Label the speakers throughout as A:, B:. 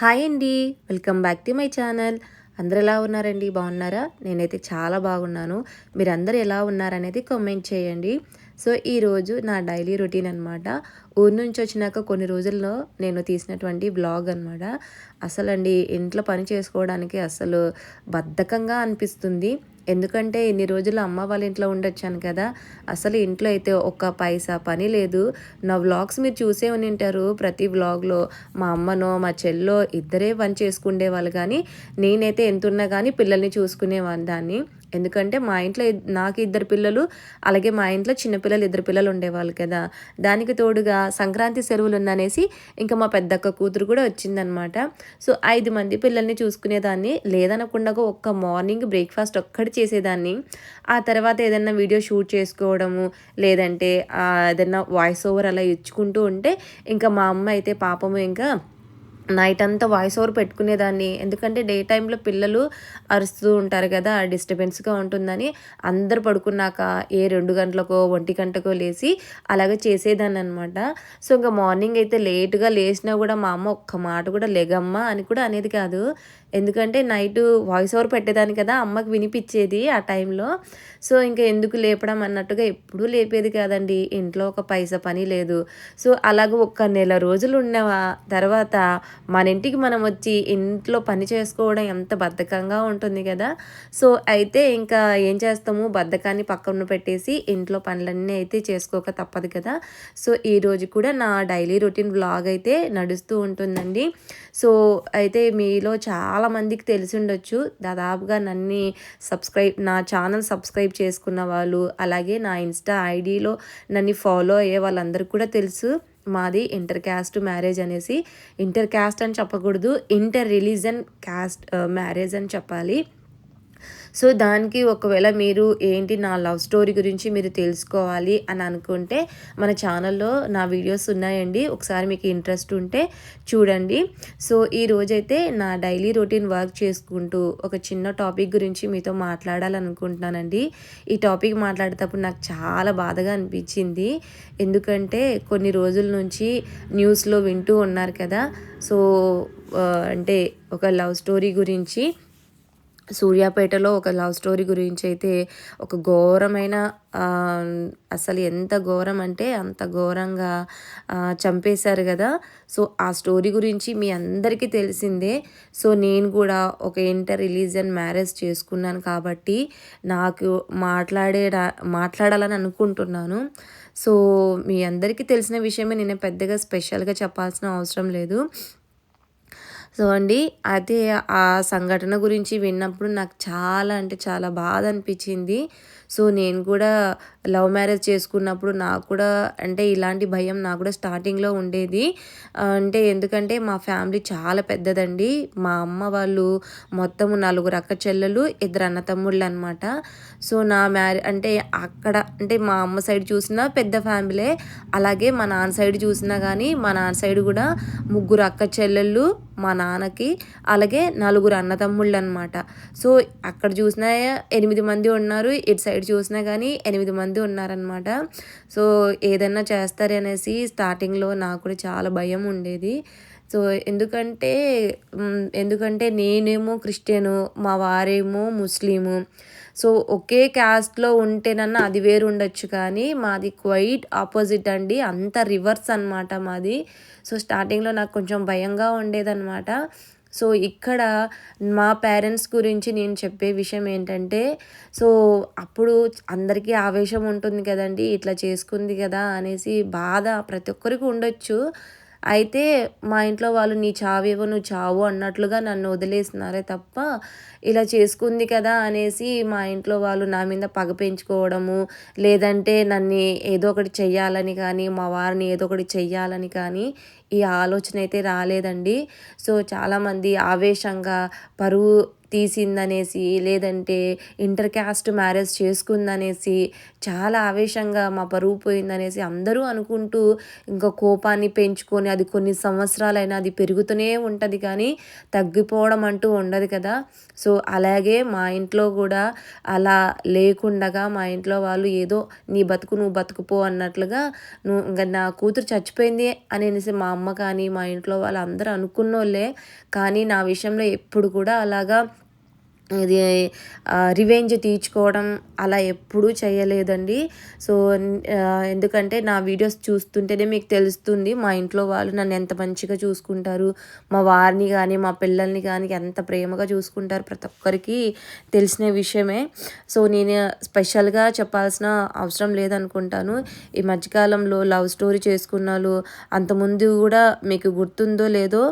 A: Hi అండి. Welcome back to my channel. అందరు ఎలా ఉన్నారండి? బాగున్నారా? నేనైతే చాలా బాగున్నాను. మీరందరూ ఎలా ఉన్నారనేది కామెంట్ చేయండి. సో ఈరోజు నా డైలీ రొటీన్ అనమాట ఊరి నుంచి వచ్చినాక కొన్ని రోజుల్లో నేను తీసినటువంటి బ్లాగ్ అనమాట అసలండి ఇంట్లో పని చేసుకోవడానికి అసలు బద్ధకంగా అనిపిస్తుంది. ఎందుకంటే ఇన్ని రోజులు అమ్మ వాళ్ళ ఇంట్లో ఉండొచ్చాను కదా అసలు ఇంట్లో అయితే ఒక్క పైసా పని లేదు. నా వ్లాగ్స్ మీరు చూసే ఉంటారు ప్రతి వ్లాగ్లో మా అమ్మనో మా చెల్లో ఇద్దరే పని చేసుకునే వాళ్ళు కానీ నేనైతే ఎంతున్నా కానీ పిల్లల్ని చూసుకునేవాని దాన్ని. ఎందుకంటే మా ఇంట్లో నాకు ఇద్దరు పిల్లలు అలాగే మా ఇంట్లో చిన్నపిల్లలు ఇద్దరు పిల్లలు ఉండేవాళ్ళు కదా. దానికి తోడుగా సంక్రాంతి సెలవులు ఉందనేసి ఇంకా మా పెద్దక్క కూతురు కూడా వచ్చిందనమాట. సో ఐదు మంది పిల్లల్ని చూసుకునేదాన్ని. లేదనకుండా ఒక్క మార్నింగ్ బ్రేక్ఫాస్ట్ ఒక్కటి చేసేదాన్ని. ఆ తర్వాత ఏదైనా వీడియో షూట్ చేసుకోవడము లేదంటే ఏదైనా వాయిస్ ఓవర్ అలా ఇచ్చుకుంటూ ఉంటే ఇంకా మా అమ్మ అయితే పాపము ఇంకా నైట్ అంతా వాయిస్ ఓవర్ పెట్టుకునేదాన్ని. ఎందుకంటే డే టైంలో పిల్లలు అరుస్తూ ఉంటారు కదా డిస్టర్బెన్స్గా ఉంటుందని. అందరు పడుకున్నాక ఏ రెండు గంటలకో ఒంటి గంటకో లేచి అలాగే చేసేదాన్ని అనమాట సో ఇంకా మార్నింగ్ అయితే లేట్గా లేచినా కూడా మా అమ్మ ఒక్క మాట కూడా లెగమ్మ అని కూడా అనేది కాదు. ఎందుకంటే నైట్ వాయిస్ ఓవర్ పెట్టేదాన్ని కదా అమ్మకి వినిపించేది ఆ టైంలో సో ఇంకా ఎందుకు లేపడం అన్నట్టుగా ఎప్పుడూ లేపేది కాదండి. ఇంట్లో ఒక పైసా పని లేదు. సో అలాగ ఒక్క నెల రోజులు ఉన్న తర్వాత మన ఇంటికి మనం వచ్చి ఇంట్లో పని చేసుకోవడం ఎంత బద్ధకంగా ఉంటుంది కదా. సో అయితే ఇంకా ఏం చేస్తాము? బద్ధకాన్ని పక్కన పెట్టేసి ఇంట్లో పనులన్నీ అయితే చేసుకోక తప్పదు కదా. సో ఈరోజు కూడా నా డైలీ రొటీన్ బ్లాగ్ అయితే నడుస్తూ ఉంటుందండి. సో అయితే మీలో చాలా చాలామందికి తెలిసి ఉండొచ్చు దాదాపుగా నన్ను సబ్స్క్రైబ్ నా ఛానల్ సబ్స్క్రైబ్ చేసుకున్న వాళ్ళు అలాగే నా ఇన్స్టా ఐడిలో నన్ను ఫాలో అయ్యే వాళ్ళందరికీ కూడా తెలుసు. మాది ఇంటర్ క్యాస్ట్ మ్యారేజ్ అనేసి ఇంటర్ క్యాస్ట్ అని చెప్పకూడదు. ఇంటర్ రిలీజన్ క్యాస్ట్ మ్యారేజ్ అని చెప్పాలి. సో దానికి ఒకవేళ మీరు ఏంటి నా లవ్ స్టోరీ గురించి మీరు తెలుసుకోవాలి అని అనుకుంటే మన ఛానల్లో నా వీడియోస్ ఉన్నాయండి. ఒకసారి మీకు ఇంట్రెస్ట్ ఉంటే చూడండి. సో ఈ రోజైతే నా డైలీ రొటీన్ వర్క్ చేసుకుంటూ ఒక చిన్న టాపిక్ గురించి మీతో మాట్లాడాలనుకుంటున్నానండి. ఈ టాపిక్ మాట్లాడేటప్పుడు నాకు చాలా బాధగా అనిపించింది. ఎందుకంటే కొన్ని రోజుల నుంచి న్యూస్లో వింటూ ఉన్నారు కదా. సో అంటే ఒక లవ్ స్టోరీ గురించి సూర్యాపేటలో ఒక లవ్ స్టోరీ గురించి అయితే ఒక ఘోరమైన అసలు ఎంత ఘోరం అంటే అంత ఘోరంగా చంపేశారు కదా. సో ఆ స్టోరీ గురించి మీ అందరికీ తెలిసిందే. సో నేను కూడా ఒక ఇంటర్ రిలీజన్ మ్యారేజ్ చేసుకున్నాను కాబట్టి నాకు మాట్లాడే మాట్లాడాలని అనుకుంటున్నాను. సో మీ అందరికీ తెలిసిన విషయమే నేను పెద్దగా స్పెషల్గా చెప్పాల్సిన అవసరం లేదు. సో అండి అయితే ఆ సంఘటన గురించి విన్నప్పుడు నాకు చాలా అంటే చాలా బాధ అనిపించింది. సో నేను కూడా లవ్ మ్యారేజ్ చేసుకున్నప్పుడు నాకు కూడా అంటే ఇలాంటి భయం నాకు కూడా స్టార్టింగ్లో ఉండేది. అంటే ఎందుకంటే మా ఫ్యామిలీ చాలా పెద్దదండి. మా అమ్మ వాళ్ళు మొత్తం నలుగురు అక్క చెల్లెలు ఇద్దరు అన్న తమ్ముళ్ళు అనమాట సో నా మ్యారే అంటే అక్కడ అంటే మా అమ్మ సైడ్ చూసినా పెద్ద ఫ్యామిలీ అలాగే మా నాన్న సైడ్ చూసినా కానీ మా నాన్న సైడ్ కూడా ముగ్గురు అక్క చెల్లెళ్ళు మా నాన్నకి అలాగే నలుగురు అన్నతమ్ముళ్ళు అనమాట సో అక్కడ చూసినా ఎనిమిది మంది ఉన్నారు ఇటు సైడ్ చూసినా కానీ ఎనిమిది మంది ఉన్నారనమాట. సో ఏదన్నా చేస్తారు అనేసి స్టార్టింగ్లో నాకు కూడా చాలా భయం ఉండేది. సో ఎందుకంటే ఎందుకంటే నేనేమో క్రిస్టియను మా వారేమో ముస్లిము. సో ఒకే క్యాస్ట్లో ఉంటేనన్నా అది వేరు ఉండొచ్చు కానీ మాది క్వైట్ ఆపోజిట్ అండి. అంత రివర్స్ అనమాట మాది. సో స్టార్టింగ్లో నాకు కొంచెం భయంగా ఉండేదన్నమాట. సో ఇక్కడ మా పేరెంట్స్ గురించి నేను చెప్పే విషయం ఏంటంటే సో అప్పుడు అందరికీ ఆవేశం ఉంటుంది కదండి ఇట్లా చేసుకుంది కదా అనేసి బాధ ప్రతి ఒక్కరికి ఉండొచ్చు. అయితే మా ఇంట్లో వాళ్ళు నీ చావేవో నువ్వు చావు అన్నట్లుగా నన్ను వదిలేసినారే తప్ప ఇలా చేసుకుంది కదా అనేసి మా ఇంట్లో వాళ్ళు నా మీద పగ పెంచుకోవడము లేదంటే నన్ను ఏదో ఒకటి చెయ్యాలని కానీ మా వారిని ఏదో ఒకటి చెయ్యాలని కానీ ఈ ఆలోచన అయితే రాలేదండి. సో చాలామంది ఆవేశంగా పరువు తీసిందనేసి లేదంటే ఇంటర్ క్యాస్ట్ మ్యారేజ్ చేసుకుందనేసి చాలా ఆవేశంగా మా పరువు పోయిందనేసి అందరూ అనుకుంటూ ఇంకా కోపాన్ని పెంచుకొని అది కొన్ని సంవత్సరాలైనా అది పెరుగుతూనే ఉంటుంది కానీ తగ్గిపోవడం అంటూ ఉండదు కదా. సో అలాగే మా ఇంట్లో కూడా అలా లేకుండగా మా ఇంట్లో వాళ్ళు ఏదో నీ బతుకు నువ్వు బతుకుపో అన్నట్లుగా నువ్వు ఇంకా నా కూతురు చచ్చిపోయింది అనేసి మా అమ్మ కానీ మా ఇంట్లో వాళ్ళందరూ అనుకున్నోళ్ళే. కానీ నా విషయంలో ఎప్పుడు కూడా అలాగా ఇది రివెంజ్ తీర్చుకోవడం అలా ఎప్పుడూ చేయలేదండి. సో ఎందుకంటే నా వీడియోస్ చూస్తుంటేనే మీకు తెలుస్తుంది మా ఇంట్లో వాళ్ళు నన్ను ఎంత మంచిగా చూసుకుంటారు మా వారిని కానీ మా పిల్లల్ని కానీ ఎంత ప్రేమగా చూసుకుంటారు ప్రతి ఒక్కరికి తెలిసిన విషయమే. సో నేను స్పెషల్గా చెప్పాల్సిన అవసరం లేదనుకుంటాను. ఈ మధ్యకాలంలో లవ్ స్టోరీ చేసుకున్నాను అంతకుముందు కూడా మీకు గుర్తుందో లేదో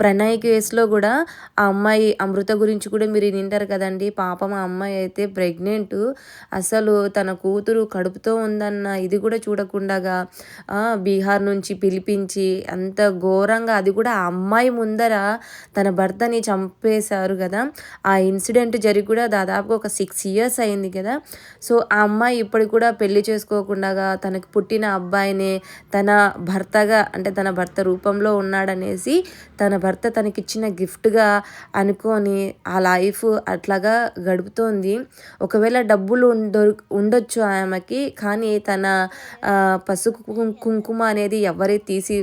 A: ప్రణయ్ కేసులో కూడా ఆ అమ్మాయి అమృత గురించి కూడా మీరు వింటారు కదండి. పాపం ఆ అమ్మాయి అయితే ప్రెగ్నెంట్. అసలు తన కూతురు కడుపుతో ఉందన్న ఇది కూడా చూడకుండాగా బీహార్ నుంచి పిలిపించి అంత ఘోరంగా అది కూడా ఆ అమ్మాయి ముందర తన భర్తని చంపేశారు కదా. ఆ ఇన్సిడెంట్ జరిగి కూడా దాదాపు ఒక సిక్స్ ఇయర్స్ అయింది కదా. సో ఆ అమ్మాయి ఇప్పటికి కూడా పెళ్ళి చేసుకోకుండాగా తనకు పుట్టిన అబ్బాయినే తన భర్తగా అంటే తన భర్త రూపంలో ఉన్నాడనేసి తన భర్త తనకిచ్చిన గిఫ్ట్గా అనుకొని ఆ లైఫ్ అట్లాగా గడుపుతోంది. ఒకవేళ డబ్బులు ఉండొచ్చు ఆమెకి కానీ తన పసుపు కుంకుమ అనేది ఎవరి తీసి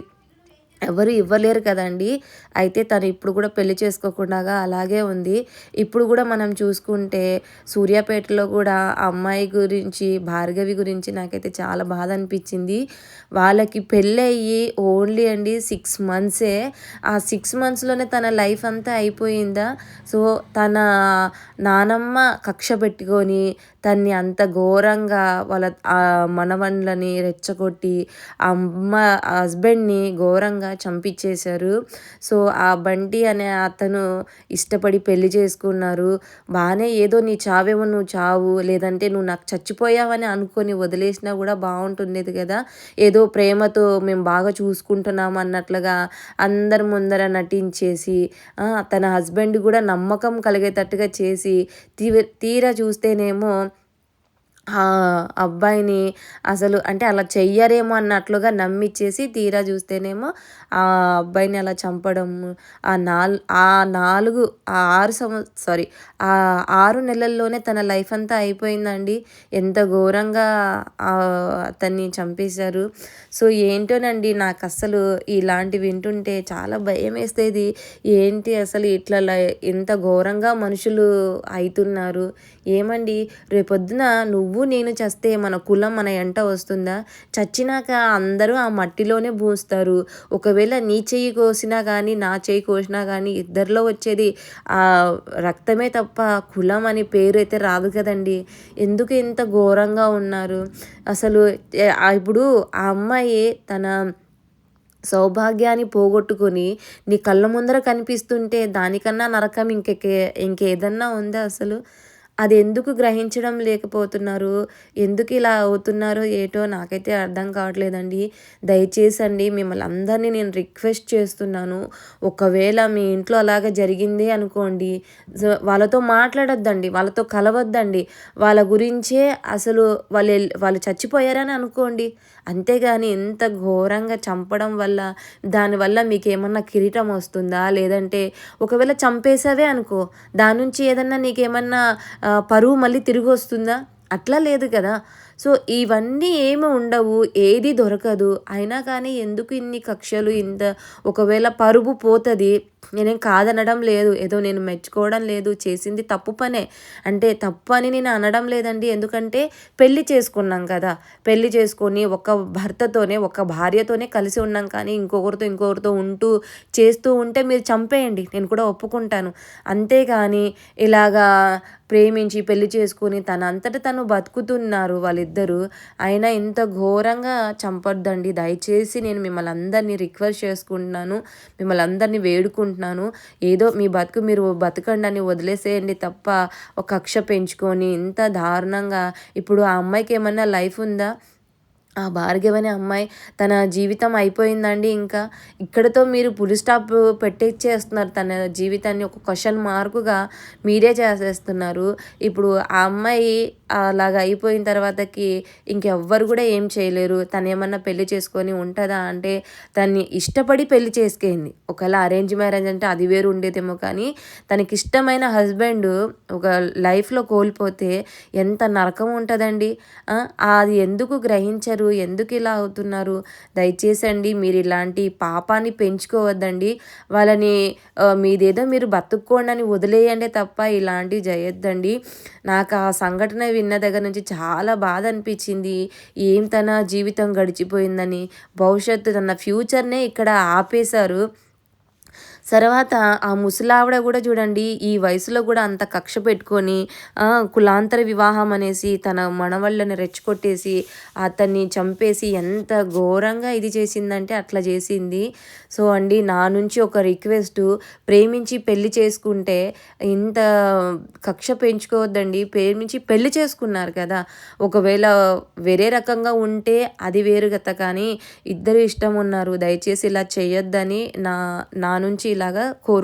A: ఎవరు ఇవ్వలేరు కదండి. అయితే తను ఇప్పుడు కూడా పెళ్ళి చేసుకోకుండా అలాగే ఉంది. ఇప్పుడు కూడా మనం చూసుకుంటే సూర్యాపేటలో కూడా అమ్మాయి గురించి భార్గవి గురించి నాకైతే చాలా బాధ అనిపించింది. వాళ్ళకి పెళ్ళయ్యి ఓన్లీ అండి సిక్స్ మంత్సే. ఆ సిక్స్ మంత్స్లోనే తన లైఫ్ అంతా అయిపోయిందా? సో తన నానమ్మ కక్ష పెట్టుకొని తన్ని అంత ఘోరంగా వాళ్ళ మనవన్లని రెచ్చగొట్టి అమ్మ హస్బెండ్ని ఘోరంగా చంపించేశారు సో ఆ బంటి అనే అతను ఇష్టపడి పెళ్ళి చేసుకున్నారు. బాగానే ఏదో నీ చావేమో నువ్వు చావు లేదంటే నువ్వు నాకు చచ్చిపోయావని అనుకొని వదిలేసినా కూడా బాగుంటుండేది కదా. ఏదో ప్రేమతో మేము బాగా చూసుకుంటున్నాం అన్నట్లుగా అందరి ముందర నటించేసి తన హస్బెండ్ కూడా నమ్మకం కలిగేటట్టుగా చేసి తీరా చూస్తేనేమో అబ్బాయిని అసలు అంటే అలా చెయ్యరేమో అన్నట్లుగా నమ్మిచ్చేసి తీరా చూస్తేనేమో ఆ అబ్బాయిని అలా చంపడం ఆ నాల్ ఆ నాలుగు ఆ ఆరు సంవ సారీ ఆ ఆరు నెలల్లోనే తన లైఫ్ అంతా అయిపోయిందండి. ఎంత ఘోరంగా అతన్ని చంపేశారు. సో ఏంటోనండి నాకు అసలు ఇలాంటివి వింటుంటే చాలా భయం వేసేది ఏంటి అసలు ఇట్లా ఎంత ఘోరంగా మనుషులు అవుతున్నారు ఏమండి రేపొద్దున నువ్వు నేను చస్తే మన కులం మన ఎంట వస్తుందా? చచ్చినాక అందరూ ఆ మట్టిలోనే భూస్తారు. ఒకవేళ నీ చెయ్యి కోసినా కానీ నా చెయ్యి కోసినా కానీ ఇద్దరిలో వచ్చేది ఆ రక్తమే తప్ప కులం అని పేరు అయితే రాదు కదండి. ఎందుకు ఇంత ఘోరంగా ఉన్నారు? అసలు ఇప్పుడు ఆ అమ్మాయి తన సౌభాగ్యాన్ని పోగొట్టుకొని నీ కళ్ళ ముందర కనిపిస్తుంటే దానికన్నా నరకం ఇంకెకే ఇంకేదన్నా ఉందా అసలు? అది ఎందుకు గ్రహించడం లేకపోతున్నారు? ఎందుకు ఇలా అవుతున్నారో? ఏటో నాకైతే అర్థం కావట్లేదండి. దయచేసి అండి మిమ్మల్ని అందరినీ నేను రిక్వెస్ట్ చేస్తున్నాను. ఒకవేళ మీ ఇంట్లో అలాగ జరిగింది అనుకోండి వాళ్ళతో మాట్లాడొద్దండి వాళ్ళతో కలవద్దండి. వాళ్ళ గురించే అసలు వాళ్ళు వాళ్ళు చచ్చిపోయారని అనుకోండి. అంతేగాని ఇంత ఘోరంగా చంపడం వల్ల దానివల్ల మీకు ఏమన్నా కిరీటం వస్తుందా? లేదంటే ఒకవేళ చంపేసావే అనుకో దాని నుంచి ఏదన్నా నీకేమన్నా పరువు మళ్ళీ తిరిగి వస్తుందా? అట్లా లేదు కదా. సో ఇవన్నీ ఏమి ఉండవు ఏది దొరకదు. అయినా కానీ ఎందుకు ఇన్ని కక్షలు ఇంత ఒకవేళ పరుగు పోతుంది? నేనేం కాదనడం లేదు. ఏదో నేను మెచ్చుకోవడం లేదు. చేసింది తప్పు పనే. అంటే తప్పు అని నేను అనడం లేదండి. ఎందుకంటే పెళ్ళి చేసుకున్నాం కదా. పెళ్ళి చేసుకొని ఒక భర్తతోనే ఒక భార్యతోనే కలిసి ఉన్నాం. కానీ ఇంకొకరితో ఇంకొకరితో ఉంటూ చేస్తూ ఉంటే మీరు చంపేయండి. నేను కూడా ఒప్పుకుంటాను. అంతేగాని ఇలాగా ప్రేమించి పెళ్ళి చేసుకుని తన అంతటా తను బతుకుతున్నారు వాళ్ళిద్దరూ అయినా ఇంత ఘోరంగా చంపొద్దండి. దయచేసి నేను మిమ్మల్ని అందరినీ రిక్వెస్ట్ చేసుకుంటున్నాను. మిమ్మల్ని అందరినీ వేడుకుంటున్నాను. ఏదో మీ బతుకు మీరు బతకండి అని వదిలేసేయండి తప్ప ఒక కక్ష పెంచుకొని ఇంత దారుణంగా ఇప్పుడు ఆ అమ్మాయికి ఏమన్నా లైఫ్ ఉందా? ఆ భార్గవ్ అనే అమ్మాయి తన జీవితం అయిపోయిందండి ఇంకా. ఇక్కడతో మీరు పులి స్టాప్ పెట్టేసేస్తున్నారు తన జీవితాన్ని ఒక క్వశ్చన్ మార్కుగా మీరే చేసేస్తున్నారు. ఇప్పుడు ఆ అమ్మాయి అలాగ అయిపోయిన తర్వాతకి ఇంకెవ్వరు కూడా ఏం చేయలేరు. తను ఏమన్నా పెళ్ళి చేసుకొని ఉంటుందా అంటే తన్ని ఇష్టపడి పెళ్ళి చేసుకుంది. ఒకవేళ అరేంజ్ మ్యారేజ్ అంటే అది వేరు ఉండేదేమో కానీ తనకి ఇష్టమైన హస్బెండ్ ఒక లైఫ్లో కోల్పోతే ఎంత నరకం ఉంటుందండి. అది ఎందుకు గ్రహించరు? ఎందుకు ఇలా అవుతున్నారు? దయచేసి అండి మీరు ఇలాంటి పాపాన్ని పెంచుకోవద్దండి. వాళ్ళని మీదేదో మీరు బతుక్కోండి అని వదిలేయండి తప్ప ఇలాంటివి చేయొద్దండి నాకు ఆ సంఘటన విన్న దగ్గర నుంచి చాలా బాధ అనిపించింది. ఏం తన జీవితం గడిచిపోయిందని. భవిష్యత్తు తన ఫ్యూచర్నే ఇక్కడ ఆపేశారు. తర్వాత ఆ ముసలావిడ కూడా చూడండి ఈ వయసులో కూడా అంత కక్ష పెట్టుకొని కులాంతర వివాహం అనేసి తన మనవళ్ళని రెచ్చగొట్టేసి అతన్ని చంపేసి ఎంత ఘోరంగా ఇది చేసిందంటే అట్లా చేసింది. సో అండి నా నుంచి ఒక రిక్వెస్ట్ ప్రేమించి పెళ్ళి చేసుకుంటే ఇంత కక్ష పెంచుకోవద్దండి ప్రేమించి పెళ్ళి చేసుకున్నారు కదా. ఒకవేళ వేరే రకంగా ఉంటే అది వేరుగత కానీ ఇద్దరు ఇష్టం ఉన్నారు దయచేసి ఇలా చేయొద్దని నా నా నుంచి ఇలాగా కోరు